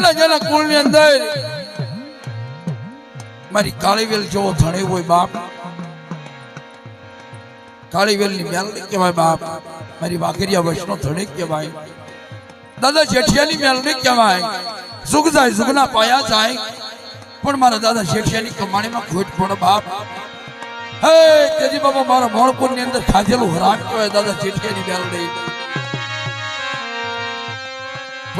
જેના જેના કુળની અંદર. મારી કાળીવેલ જેવો ધણી હોય બાપ. કાળીવેલની મેલડી કહેવાય બાપ. મારી વાઘરિયા વૈષ્ણવ ધણી કહેવાય. દાદા જેઠિયાની મેલડી કહેવાય. સુખ જાય સુખના પાયા જાય. પણ મારા દાદા જેઠિયાની કમાણીમાં ખોટ પડે બાપ. હે, તેજી બાબા મારા મોણપુરની અંદર ખાધેલું હરામ કહેવાય દાદા જેઠિયાની મેલડી.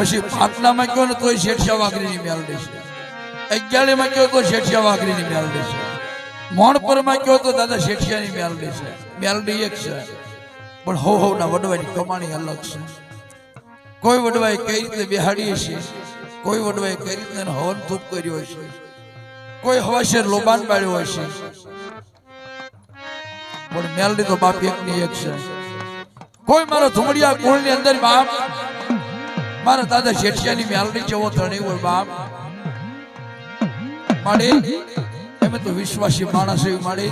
પછી પાટલામાં કયો ને તોય શેઠિયા વાઘરીની મેલડી છે. અગિયારીમાં કયો તો શેઠિયા વાઘરીની મેલડી છે. મોણપુરમાં કયો તો દાદા શેઠિયાની મેલડી છે. મેલડી એક છે. પણ હો હો, ના વડવાની કમાણી અલગ છે. કોઈ વડવાએ કઈ રીતે બેહાડીએ છે કોઈ વડવાએ કઈ રીતે હવન ધૂપ કર્યો છે? કોઈ હવાશેર લોબાન પાડ્યો છે? પણ મેલડી તો બાપ એકની એક છે. કોઈ મારો ધુમડિયા કુળની અંદર બાપ મારા દાદા શેઠિયાની મ્યાલની જેવો ધણી હોય બાપ. માડી, એમ તો વિશ્વાસી માણસ એવી માડી.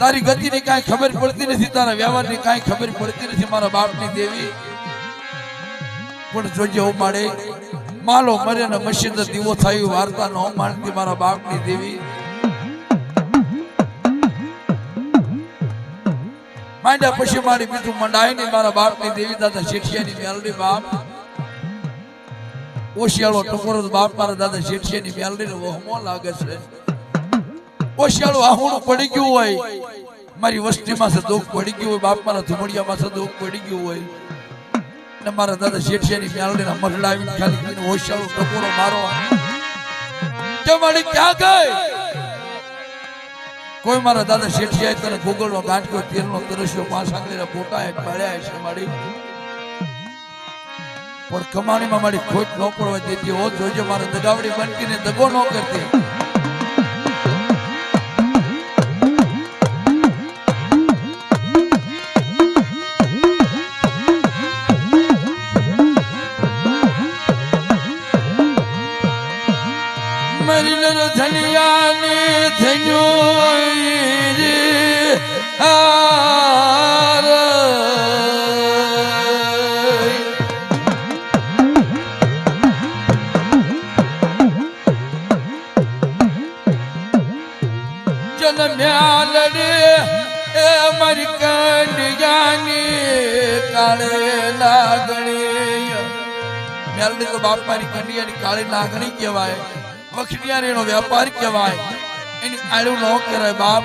તારી ગતિની કાંઈ ખબર પડતી નથી, તારા વ્યવહારની કાંઈ ખબર પડતી નથી મારા બાપની દેવી. પણ જોજે હું માડે, માલો મરે ને મશીન દીવો થાય વાર્તા ન માનતી મારા બાપની દેવી. માંડ્યા પછી મારી બીજું મંડાય નહીં મારા બાપની દેવી દાદા શેઠિયાની મેલડી બાપ. ઓશિયાળો ટકોરો બાપ મારા દાદા શેઠિયાની મેલડીને વહમો લાગે છે. ઓશિયાળો આહુણું પડી ગયું હોય, મારી વસ્તીમાં છે, દુઃખ પડી ગયું હોય, બાપ મારા ધુમડિયામાં છે, દુઃખ પડી ગયું હોય. ને મારા દાદા શેઠિયાની મેલડીના મરડાવીને ખાલી કરીને ઓશિયાળો ટકોરો મારો. મારી ક્યાં ગઈ? કોઈ મારા દાદા શેઠિયા તને ગૂગલનો ગાંઠિયો, તેલનો તરસ્યો પાંચ આંગળીના ફોટા એક પાડ્યા છે મારી. પણ કમાણીમાં મારી ખોટ ન પડવા દેતી, હો જોજો, મારે દગાવડી બનકીને દગો ન કરતી. ધન્યો રે હાર મારી કંડિયાની કાળે લાગણી. મેલડી કહેવાય. વખડિયારીનો વેપાર કહેવાય. એની આડું ન કહેવાય બાપ.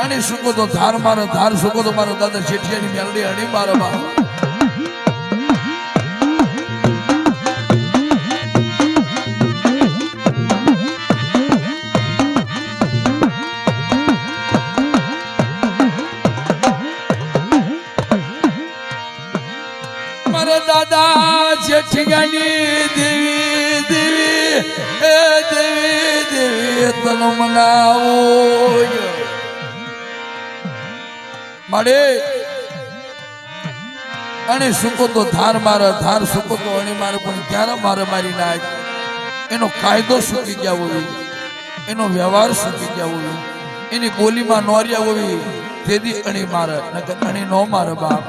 અને સુકો તો ધાર મારો, ધાર સુકો તો મારો દાદા શેઠિયાની મેલડી અણી મારો બાપ. એ દેવી દેવી, તનો માડે અને સુકો તો ધાર મારે, ધાર સુકો તો અણી મારે, પણ ક્યારે મારે મારી નાખ? એનો કાયદો સુકી ગયા હોવી એનો વ્યવહાર સુકી ગયા હોવી એની બોલીમાં નોર્યા હોવી તેથી અણી મારે, નકર અણી નો મારે બાપ.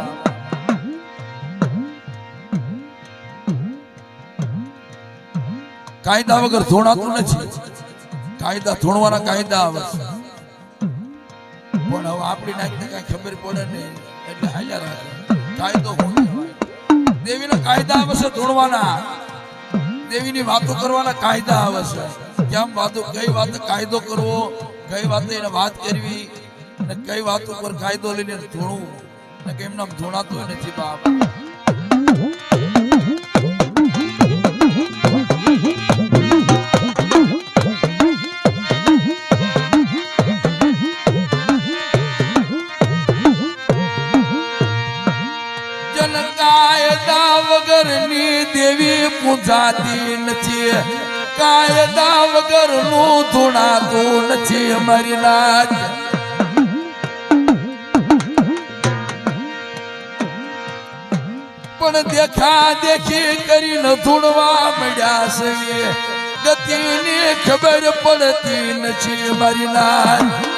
કાયદા વગર ધોણાતું નથી. કાયદા ધોણવાના કાયદા આવે છે. પણ હવે આપણી નાખને કઈ ખબર પડે નહીં, એટલે હાલ્યા રાખે. કાયદો દેવીના કાયદા આવે છે ધોણવાના. દેવીની વાતો કરવાના કાયદા આવે છે. કેમ વાતો, કઈ વાત કાયદો કરવો, કઈ વાતે એને વાત કરવી ને કઈ વાત ઉપર કાયદો લઈને ધોણવું. ને કેમ નામ ધોણાતું નથી બાપ. પૂજાતી નથી. કાયદા વગરનું ધૂણાતું નથી નાચ પણ દેખા દેખી કરીને ધૂણવા મળ્યા છે. ગતિની ખબર પડતી નથી મારી નાચ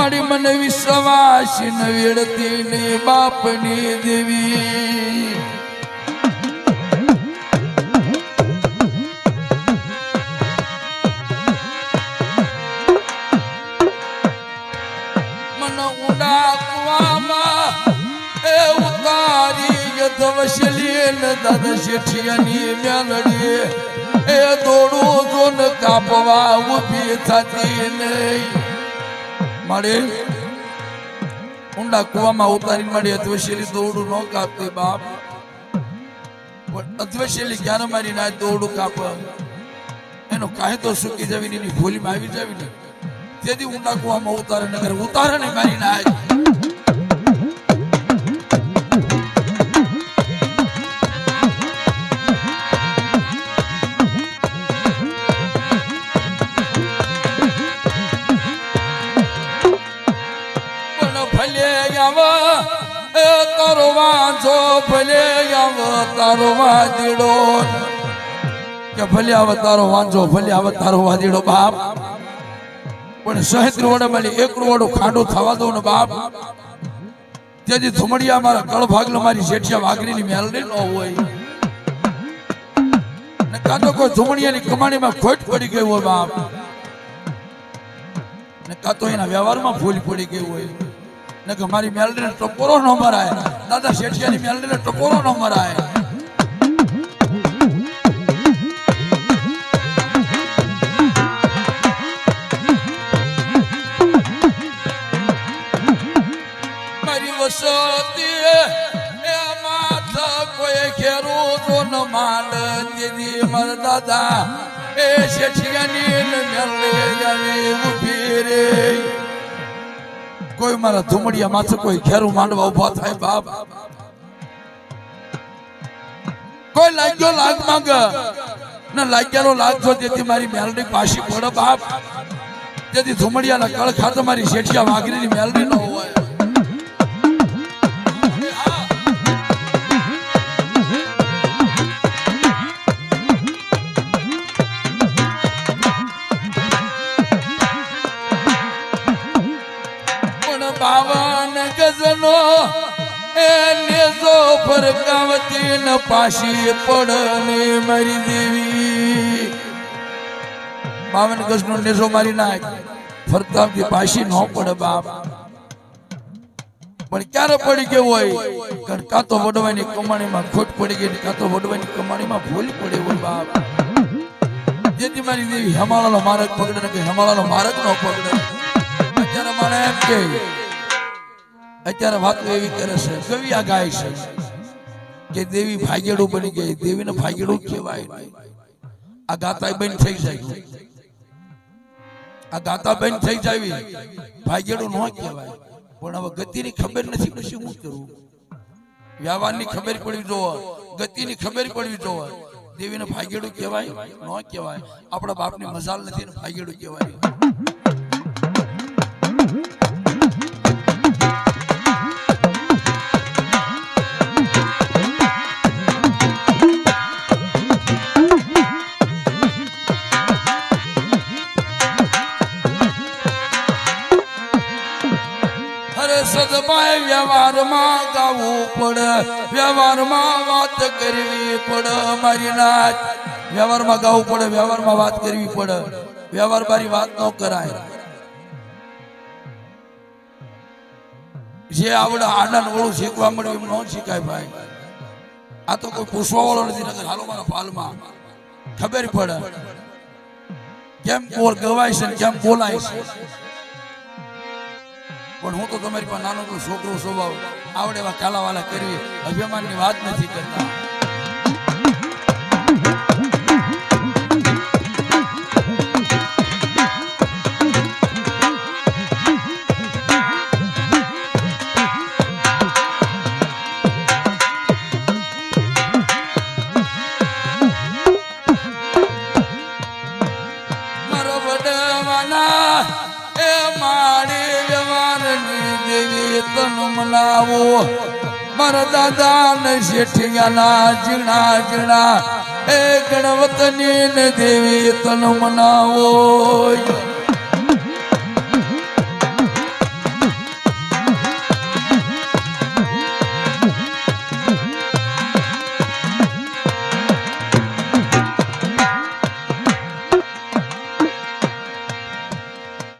મારી મને વિશ્વાસ નવીડતી ને બાપની દેવી. મન ઊંડા કુવામાં એ ઉતારી યદવશલી ને એ દોડું જોન કાપવા ઊભી થતી નહીં. મારે ઊંડા કુવામાં ઉતારી મારી અધવશેલી દોડું ન કાપતી બાપ. અધવશેલી ક્યારે મારી ના દોડું કાપ? એનો તો સુકી જવીની એની ભૂલીમાં આવી જવી ને. તેથી ઊંડા કુવામાં ઉતારે નગર ઉતારે ને મારી નાય. આવ એ તારો વાદીડો. કે ભલે આવ તારો વાંચો ભલે આવ તારો વાદીડો બાપ. પણ સહિત રોડે મારી એક રોડું ખાંડું થવા દો ને બાપ. તેથી ધુમડિયા મારા કળ ભાગલો મારી શેઠિયા વાઘરીની મેલડી ન હોય. ને કાં તો કોઈ ધુમડિયાની કમાણીમાં ખોટ પડી ગઈ હોય બાપ. ને કાં તો એના વ્યવહારમાં ભૂલ પડી ગઈ હોય. ને કે મારી મેલડીને ટપોરો ન મરાય. દાદા શેઠિયાની મેલડીને ટપોરો ન મરાય. દીદી. એ શેઠિયાની મેલડી જાવી રે. કોઈ મારા ધુમડિયા માથે કોઈ ખેરું માંડવા ઊભા થાય, બાપ. કોઈ લાગ્યો લાગ માંગ? ને, લાગ્યાનો લાગ જો તેથી મારી મેલડી પાછી પડે, બાપ. તેથી ધુમડિયાના કળ ખાતે મારી શેઠિયા વાઘરીની મેલડી ન હોય. પણ ગજનો એને જો ફરકાવતી ન પાછી પડને મારી દેવી. પાવન ગજનો નેજો મારી નાખ. ફરકાવતી પાછી ન પડે બાપ. પણ ક્યારે પડી ગયો હોય? કારણ કાં તો વડવાની કમાણીમાં ખોટ પડી ગઈ કાં તો વડવાની કમાણીમાં ભૂલ પડી હોય બાપ. જેથી મારી દેવી હેમાળાનો માર્ગ પકડે કે હેમાળાનો માર્ગ ન પકડે. અત્યારે મને એમ કે અત્યારે વાતો એવી કરે છે કવિ ગાય છે, કે દેવી ભાગેડું બની ગઈ, દેવીને ભાગેડું કહેવાય આ ગાતા બંધ થઈ જાય. આ ગાતા બંધ થઈ જાય, ભાગેડું ન કહેવાય. પણ હવે ગતિની ખબર નથી પછી શું કરવું વ્યવહારની ખબર પડવી જોવે, ગતિની ખબર પડવી જોવે. દેવીને ભાગેડું કહેવાય, ન કહેવાય. આપણા બાપની મજાલ નથી ને ભાગેડું કહેવાય. વ્યવહારમાં ગાવું પડે. વ્યવહારમાં વાત કરવી પડે મારી નાથ વ્યવહારમાં ગાવું પડે, વ્યવહારમાં વાત કરવી પડે. વ્યવહાર મારી વાત ન કરાય. જે આવડે આનંદ ઓળું શીખવા મળ્યું એમ ન શીખાય ભાઈ. આ તો કોઈ પૂછવા નથી નગર હાલો મારા પાલમાં ખબર પડે. કેમ બોલ, ગવાય છે કેમ બોલાય છે? પણ હું તો તમારી પાસે નાનો છોકરો સ્વભાવ. આવડે એવા કાલાવાલા કરવી અભિમાનની વાત નથી કરતા. મારા દાદા ને શેઠિયાના જીણા જીણા એ ગણવતની ને દેવી તન મનાવો.